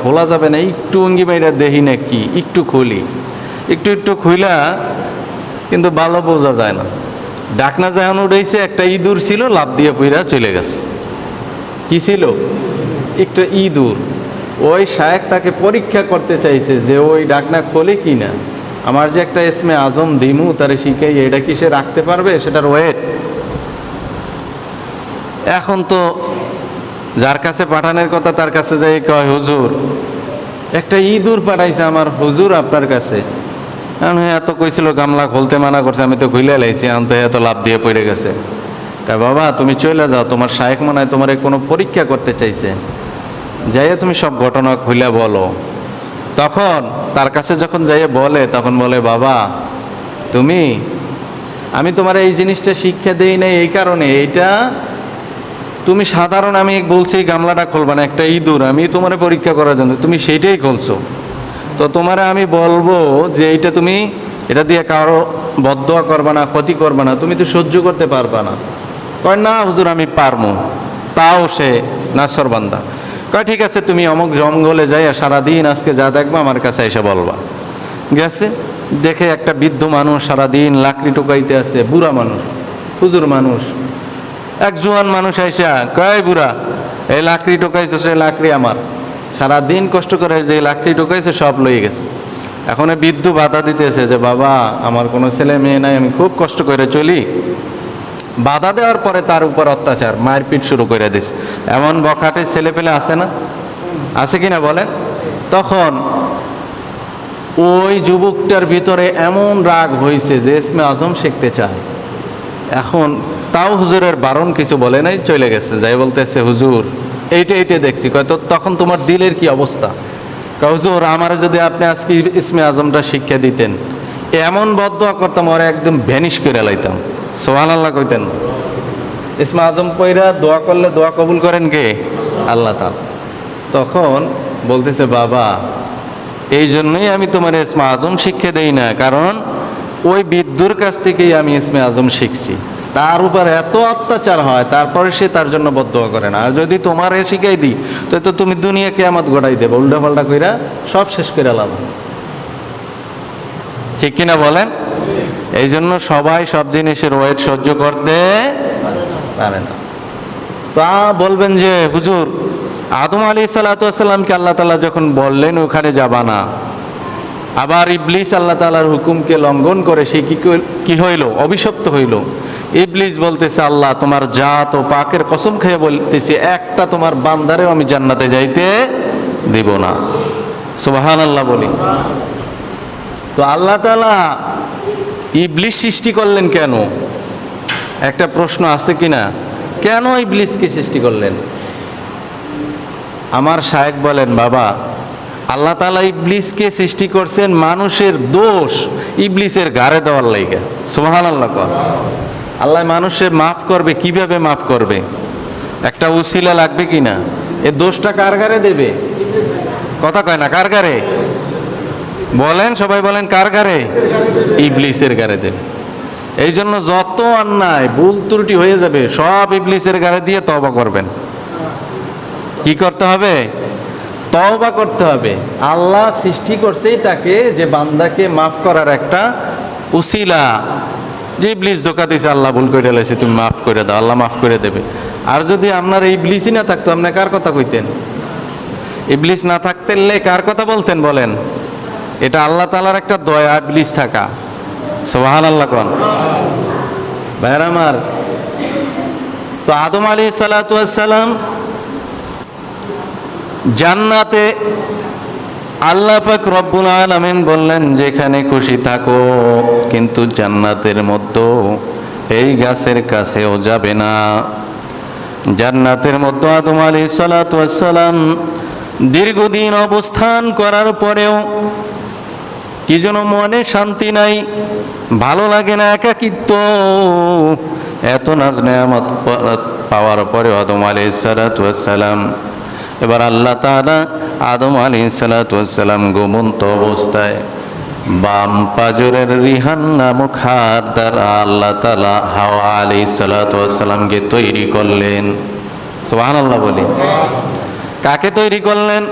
খোলা যাবে না, একটু অঙ্গি মাইরা দেখি না কি একটু খুলি। একটু একটু খুইলা কিন্তু ভালো বোঝা যায় না। ডাকনা যখন উঠেছে একটা ইঁদুর ছিল লাভ দিয়ে পুইরা চলে গেছে। কি ছিল? একটা ইঁদুর। ওই শায়েক তাকে পরীক্ষা করতে চাইছে যে ওই ডাকনা খোলে কি না আমার যে একটা এসমে আজম দিমু, তারে শিখাই, এটা কি সে রাখতে পারবে? সেটার ওয়েট। এখন তো যার কাছে পাঠানোর কথা তার কাছে যাই কয়, হুজুর, একটা ইঁদুর পাঠাইছে আমার হুজুর আপনার কাছে। হ্যাঁ এত কইছিল, গামলা খুলতে মানা করছে, আমি তো খুলে লাইছি, এখন তো এত লাভ দিয়ে পড়ে গেছে। তা বাবা, তুমি চলে যাও, তোমার শায়েক মনে হয় তোমার কোনো পরীক্ষা করতে চাইছে। যাইয়া তুমি সব ঘটনা খুলে বলো। তখন তার কাছে যখন যাইয়ে বলে, তখন বলে, বাবা, তুমি, আমি তোমার এই জিনিসটা শিক্ষা দেই নাই এই কারণে, এইটা তুমি সাধারণ, আমি বলছি গামলাটা খুলবা না, একটা ইঁদুর, আমি তোমার পরীক্ষা করার জন্য, তুমি সেইটাই খুলছো। তো তোমারে আমি বলব যে এইটা তুমি, এটা দিয়ে কারও বদয়া করবা না, ক্ষতি করবা না, তুমি তো সহ্য করতে পারবা না। কয়, না হুজুর, আমি পারমু তাও সে নাসর বান্দা। কয়, ঠিক আছে, তুমি অমুক জঙ্গলে যাই সারাদিন আজকে যা দেখবা, আমার কাছে এসে বলবা। গেছে, দেখে একটা বৃদ্ধ মানুষ সারাদিন লাকড়ি টোকাইতে আছে, বুড়া মানুষ, হুজুর মানুষ। এক জোয়ান মানুষ আইসা, কয় বুড়া, এই লাকড়ি টোকাইছে সে লাকড়ি আমার। সারা দিন কষ্ট করে যে লাকড়ি টোকাইছে সব লয়ে গেছে। এখন বৃদ্ধ বাধা দিতেছে যে, বাবা, আমার কোনো ছেলে মেয়ে নাই, আমি খুব কষ্ট করে চলি। বাধা দেওয়ার পরে তার উপর অত্যাচার, মারপিট শুরু করে দিস এমন বখাটে ছেলে পেলে আছে না? আছে কি না বলেন? তখন ওই যুবকটার ভিতরে এমন রাগ হয়েছে যে, ইসমে আজম শিখতে চায়। এখন তাও হুজুরের বারণ কিছু বলে নাই, চলে গেছে, যাই বলতেছে, হুজুর, এইটা এইটা দেখছি। কয়, তো তখন তোমার দিলের কি অবস্থা? হুজুর, আমার যদি আপনি আজকে ইসমে আজমটা শিক্ষা দিতেন, এমন বদয়া করতাম, ওরা একদম ভ্যানিশ করে লাইতাম। সোহান আল্লাহ কইতেন। ইসমে আজম কইরা দোয়া করলে দোয়া কবুল করেন কে? আল্লাহ তাল তখন বলতেছে, বাবা এই জন্যই আমি তোমার ইসমে আজম শিক্ষা দেই না, কারণ ওই বিদ্যুর কাছ থেকেই আমি ইসমে আজম শিখছি। তার উপর এত অত্যাচার হয়, তারপরে সে তার জন্য বদয়া করে না। আর যদি তোমার এ শিখাই দিই, তো তো তুমি দুনিয়া কেয়ামত গড়াই দেবে। উল্টা পাল্টা কইরা সব শেষ করে লাভ ঠিক কিনা বলেন? এই জন্য সবাই সব জিনিসের ওয়েট সহ্য করতে পারে না। তা বলবেন যে, হুজুর, আদম আলী সাল্লাতামকে আল্লাহ তালা যখন বললেন, ওখানে যাবা না। আবার ইবলিস আল্লাহ তালার হুকুমকে লঙ্ঘন করে সে কি কি হইল? অভিশপ্ত হইল। ইবলিস বলতেছে, আল্লাহ, তোমার জাত ও পাকের কসম খেয়ে বলতেছে, একটা তোমার বান্দারেও আমি জান্নাতে যাইতে দিব না। সুবাহান আল্লাহ বলি। তো আল্লাহ তালা ইবলিস সৃষ্টি করলেন কেন? একটা প্রশ্ন আছে কিনা কেন ইবলিসকে সৃষ্টি করলেন? আমার শায়েক বলেন, বাবা আল্লাহ তালা ইবলিসকে সৃষ্টি করছেন মানুষের দোষ ইবলিসের গাড়ে দেওয়ার লাইগা। সুহান আল্লাহ আল্লাহ মানুষের মাফ করবে, কীভাবে মাফ করবে? একটা উসিলা লাগবে কিনা এ দোষটা কার গারে দেবে? কথা কয় না, কার গারে বলেন, সবাই বলেন, কার গারে ইবলিসের গারে দেবে। এই জন্য যত অন্যায়, ভুল ত্রুটি হয়ে যাবে, সব ইবলিসের গাড়ে দিয়ে তবা করবেন। কি করতে হবে? তওবা করতে হবে। আল্লাহ সৃষ্টি করছেই তাকে যে বান্দাকে মাফ করার একটা উসিলা। যে ইবলিস ধোকা দিছে, আল্লাহ ভুল করে লাইছে, তুমি মাফ করে দাও, আল্লাহ মাফ করে দেবে। আর যদি আপনার এই ইবলিসই না থাকতো, আপনি কার কথা কইতেন? ইবলিস না থাকতে কার কথা বলতেন বলেন? এটা আল্লাহ তালার একটা দয়া, ইবলিস থাকা। সোহান আল্লাহ কন। ভাইয়ের আমার, তো আদম আলী সালাতাম জান্নাতে আল্লাহ পাক রব্বুল আলামিন বললেন, যেখানে খুশি থাকো, কিন্তু জান্নাতের মধ্যে এই গাছের কাছেও যাবে না। জান্নাতের মধ্যে আদম আলী সালাতাম দীর্ঘদিন অবস্থান করার পরেও কি যেন মনে শান্তি নাই, ভালো লাগে না, একাকিত্ব। এত নাজ নেয়ামত পাওয়ার পরে আদম আলী সালাতাম এবার আল্লাহ তাআলা আদম আলী সালাতাম ঘুমন্ত অবস্থায় বাম পাজরের রিহান নামক হাত দ্বারা আল্লাহ তালা হাওয়া আলী সালাতামকে তৈরি করলেন। সোহান আল্লাহ বলি। কাকে তৈরি করলেন?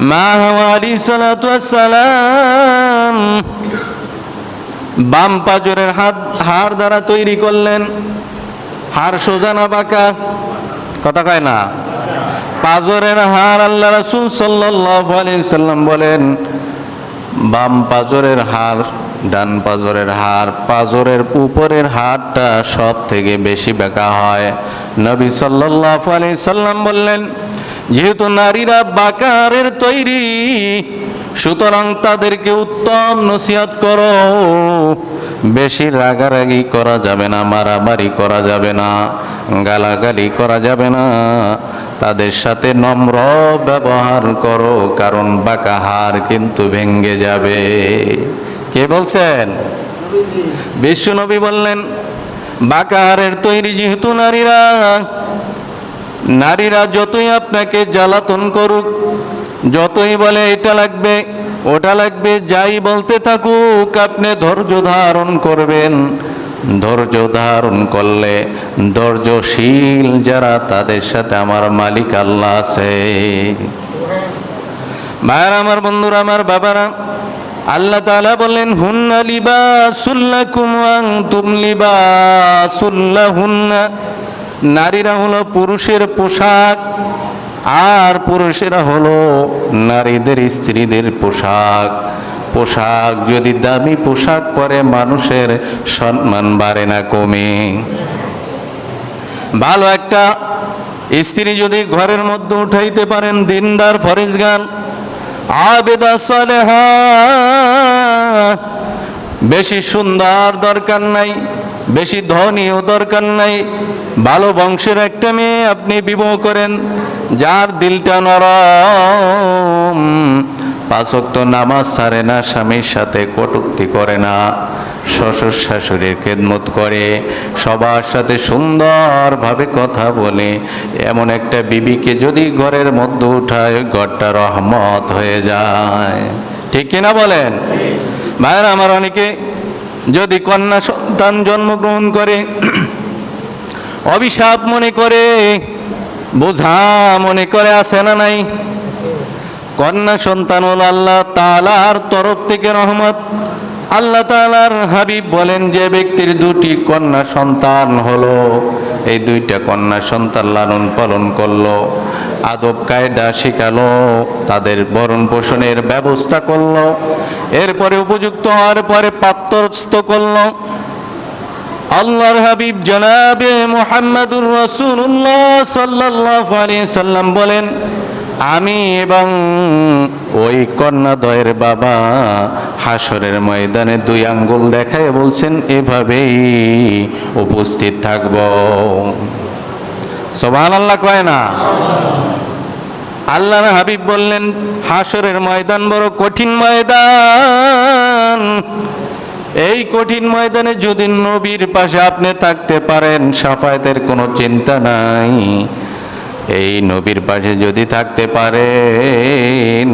মা হাওয়া আলী সালাম বাম পাজরের হাত, হাড় দ্বারা তৈরি করলেন। হাড় সোজানা বাঁকা? কথা কয় না। পাজরের হার আল্লাহ রাসূল সাল্লাম বলেন, বাম পাজরের হার, ডান পাজরের হার, পাজরের উপরের হারটা সব থেকে বেশি বেঁকা হয়। নবী সাল্লাল্লাহু আলাইহি সাল্লাম বললেন, যেহেতু নারীরা বাকারের তৈরি, সুতরাং তাদেরকে উত্তম নসিহত করো। বেশি রাগারাগি করা যাবে না, মারামারি করা যাবে না, গালাগালি করা যাবে না। তাদের সাথে নম্র ব্যবহার করো, কারণ বাঁকা হার কিন্তু ভেঙ্গে যাবে। কে বলছেন? বিশ্বনবী বললেন, বাঁকা হারের তৈরি যেহেতু নারীরা নারীরা যতই আপনাকে জ্বালাতন করুক, যতই বলে এটা লাগবে, ওটা লাগবে, যাই বলতে থাকুক, আপনি ধৈর্য ধারণ করবেন। ধৈর্য ধারণ করলে ধৈর্যশীল যারা তাদের সাথে আমার মালিক আল্লাহ আছে। মায়ের, আমার বন্ধুরা, আমার বাবারা, আল্লাহ তাআলা বললেন, হুন্না লিবাসুল্লাকুম ওয়া আনতুম লিবাসুল্লাহুন্না নারীরা হলো পুরুষের পোশাক আর পুরুষেরা হলো নারীদের স্ত্রীদের পোশাক। পোশাক যদি দামি পোশাক পরে মানুষের সম্মান বাড়ে না, কমে। ভালো একটা স্ত্রী যদি ঘরের মধ্যে উঠাইতে পারেন, দিনদার ফরিজগান আবেদা সালেহা, বেশি সুন্দর দরকার নাই, বেশি ধনীও দরকার নাই। ভালো বংশের একটা মেয়ে আপনি বিবাহ করেন, যার দিলটা নরম পাঁচক্ত নামাজ ছাড়ে না, স্বামীর সাথে কটুক্তি করে না। শ্বশুর শাশুড়ির খেদমত করে, সবার সাথে সুন্দরভাবে কথা বলে। এমন একটা বিবিকে যদি ঘরের মধ্যে উঠায়, ঘরটা রহমত হয়ে যায়। ঠিক কিনা বলেন? মায়ের আমার অনেকে যদি কন্যা সন্তান জন্মগ্রহণ করে, অভিশাপ মনে করে, বোঝা মনে করে আসে না নাই? কন্যা সন্তান হল আল্লাহ তালার তরফ থেকে রহমত। আল্লাহ তালার হাবিব বলেন যে ব্যক্তির দুটি কন্যা সন্তান হলো। এই দুইটা কন্যা সন্তান লালন পালন করল, আদব কায়দা শিখালো, তাদের বরণ পোষণের ব্যবস্থা করল, এরপরে উপযুক্ত হওয়ার পরে প্রাপ্তস্থ করল। আল্লাহর হাবিব জনাবে মুহাম্মাদুর রাসূলুল্লাহ সাল্লাল্লাহু আলাইহি সাল্লাম বলেন আমি এবং ওই কন্যাদয়ের বাবা হাসরের ময়দানে দুই আঙ্গুল দেখায় বলছেন, এভাবেই উপস্থিত থাকব। সোভান আল্লাহ কয় না? আল্লাহ হাবিব বললেন, হাসরের ময়দান বড় কঠিন ময়দান। এই কঠিন ময়দানে যদি নবীর পাশে আপনি থাকতে পারেন, সাফায়েতের কোনো চিন্তা নাই। এই নবীর পাশে যদি থাকতে পারেন,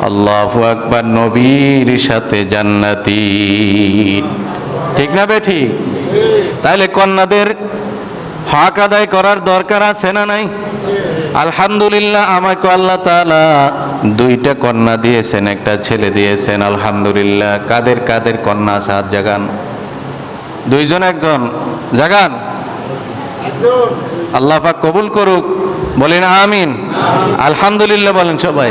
আল্লাহু আকবার নবীর সাথে জান্নাতি। ঠিক না বে ঠিক তাহলে কন্যাদের হক আদায় করার দরকার আছে না নাই? আলহামদুলিল্লাহ, আমাকে আল্লাহ তাআলা দুইটা কন্যা দিয়েছেন, একটা ছেলে দিয়েছেন, আলহামদুলিল্লাহ। কাদের কাদের কন্যা আছে? হাত জাগান। দুইজন, একজন। জাগান। আল্লাহ পাক কবুল করুক। বলেন আমিন। আলহামদুলিল্লাহ বলেন সবাই।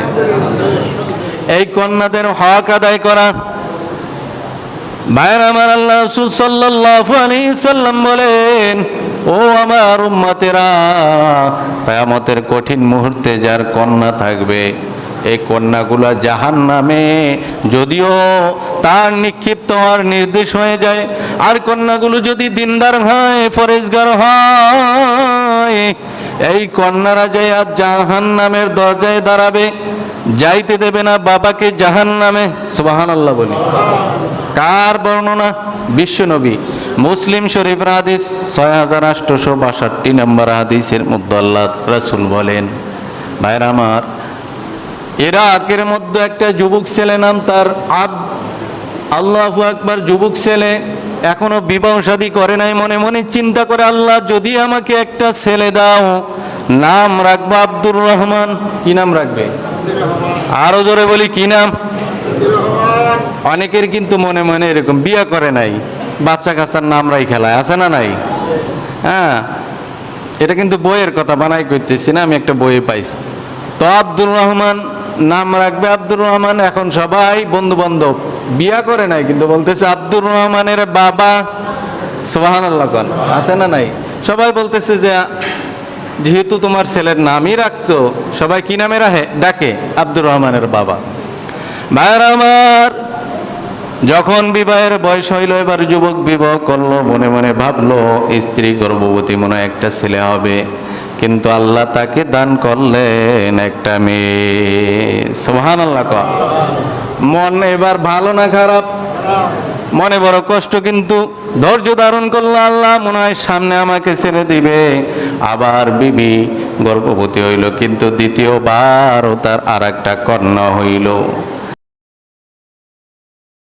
এই কন্যাদের হক আদায় করা। ভাইয়ের আমার আল্লাহ রসুল আলাইহি সাল্লাম বলেন, ও আমার উম্মতেরা, কিয়ামতের কঠিন মুহূর্তে যার কন্যা থাকবে, এই কন্যাগুলা জাহান নামে যদিও তার নিক্ষিপ্ত হওয়ার নির্দেশ হয়ে যায়, আর কন্যাগুলো যদি দিনদার হয় ফরেজগার হয় এই কন্যারা যায় আর জাহান নামের দরজায় দাঁড়াবে, যাইতে দেবে না বাবাকে জাহান নামে সুবাহান আল্লাহ বলি। কার বর্ণনা? বিশ্বনবী। মুসলিম শরীফ হাদিস ছয় হাজার আটশোশো বাষট্টি নম্বর হাদিসের আল্লাহ রাসুল বলেন, ভাইর আমার, ইরাকের মধ্যে একটা যুবক ছেলে নাম তার আব, আল্লাহু আকবার যুবক ছেলে এখনও বিবাহ শাদী করে নাই, মনে মনে চিন্তা করে, আল্লাহ, যদি আমাকে একটা ছেলে দাও, নাম রাখব আব্দুর রহমান। কি নাম রাখবে? আরও জোরে বলি, কি নাম? অনেকের কিন্তু মনে মনে এরকম বিয়ে করে নাই, বাচ্চা কাচ্চার নাম রাই খেলায়, আছে না নাই? হ্যাঁ এটা কিন্তু বইয়ের কথা, বানাই করতেছি না, আমি একটা বইয়ে পাইছি। তো আব্দুর রহমান নাম রাখবে আব্দুর রহমান। এখন সবাই বন্ধু বান্ধব বিয়া করে নাই, কিন্তু বলতেছে আব্দুর রহমানের বাবা সোহান আল্লাহ আছে না নাই? সবাই বলতেছে যে, যেহেতু তোমার ছেলের নামই রাখছো, সবাই কি নামে রাখে? ডাকে আব্দুর রহমানের বাবা। ভাইয়ের আমার, যখন বিবাহের বয়স হইল, এবার যুবক বিবাহ করল, মনে মনে ভাবলো, স্ত্রী গর্ভবতী মনে একটা ছেলে হবে। কিন্তু আল্লাহ তাকে দান করলেন একটা মেয়ে। সোহান আল্লাহ মন এবার ভালো না খারাপ? মনে বড় কষ্ট, কিন্তু ধৈর্য ধারণ করল আল্লাহ, মনে হয় সামনে আমাকে ছেড়ে দিবে। আবার বিবি গর্ভবতী হইল, কিন্তু দ্বিতীয়বারও তার আর একটা কন্যা হইল।